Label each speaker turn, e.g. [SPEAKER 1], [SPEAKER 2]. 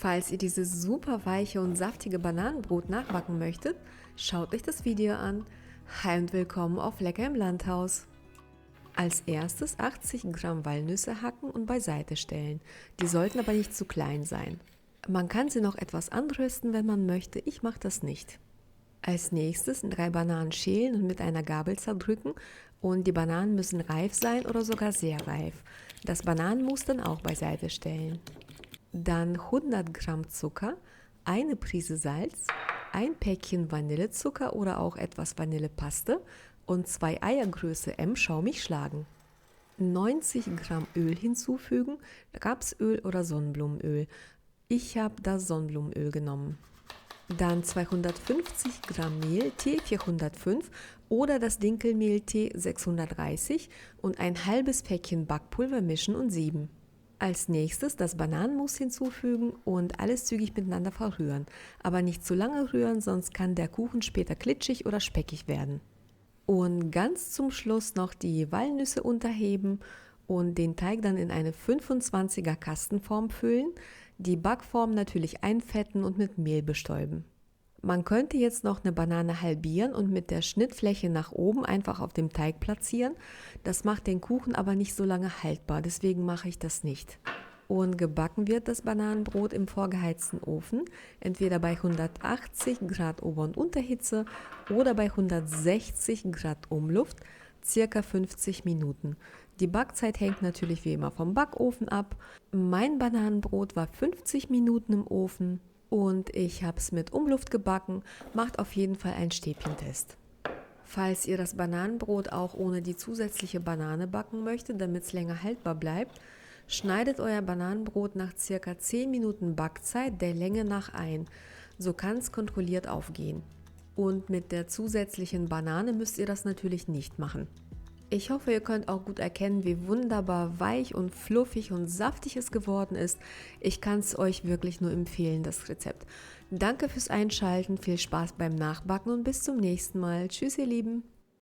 [SPEAKER 1] Falls ihr dieses super weiche und saftige Bananenbrot nachbacken möchtet, schaut euch das Video an. Hi und willkommen auf Lecker im Landhaus. Als erstes 80 Gramm Walnüsse hacken und beiseite stellen. Die sollten aber nicht zu klein sein. Man kann sie noch etwas anrösten, wenn man möchte. Ich mache das nicht. Als nächstes drei Bananen schälen und mit einer Gabel zerdrücken und die Bananen müssen reif sein oder sogar sehr reif. Das Bananenmus dann auch beiseite stellen. Dann 100 Gramm Zucker, eine Prise Salz, ein Päckchen Vanillezucker oder auch etwas Vanillepaste und zwei Eiergröße M schaumig schlagen. 90 Gramm Öl hinzufügen, Rapsöl oder Sonnenblumenöl. Ich habe das Sonnenblumenöl genommen. Dann 250 Gramm Mehl T405 oder das Dinkelmehl T630 und ein halbes Päckchen Backpulver mischen und sieben. Als nächstes das Bananenmus hinzufügen und alles zügig miteinander verrühren. Aber nicht zu lange rühren, sonst kann der Kuchen später klitschig oder speckig werden. Und ganz zum Schluss noch die Walnüsse unterheben und den Teig dann in eine 25er Kastenform füllen, die Backform natürlich einfetten und mit Mehl bestäuben. Man könnte jetzt noch eine Banane halbieren und mit der Schnittfläche nach oben einfach auf dem Teig platzieren. Das macht den Kuchen aber nicht so lange haltbar, deswegen mache ich das nicht. Und gebacken wird das Bananenbrot im vorgeheizten Ofen, entweder bei 180 Grad Ober- und Unterhitze oder bei 160 Grad Umluft, circa 50 Minuten. Die Backzeit hängt natürlich wie immer vom Backofen ab. Mein Bananenbrot war 50 Minuten im Ofen und ich habe es mit Umluft gebacken. Macht auf jeden Fall einen Stäbchentest. Falls ihr das Bananenbrot auch ohne die zusätzliche Banane backen möchtet, damit es länger haltbar bleibt, schneidet euer Bananenbrot nach circa 10 Minuten Backzeit der Länge nach ein. So kann es kontrolliert aufgehen. Und mit der zusätzlichen Banane müsst ihr das natürlich nicht machen. Ich hoffe, ihr könnt auch gut erkennen, wie wunderbar weich und fluffig und saftig es geworden ist. Ich kann es euch wirklich nur empfehlen, das Rezept. Danke fürs Einschalten, viel Spaß beim Nachbacken und bis zum nächsten Mal. Tschüss, ihr Lieben.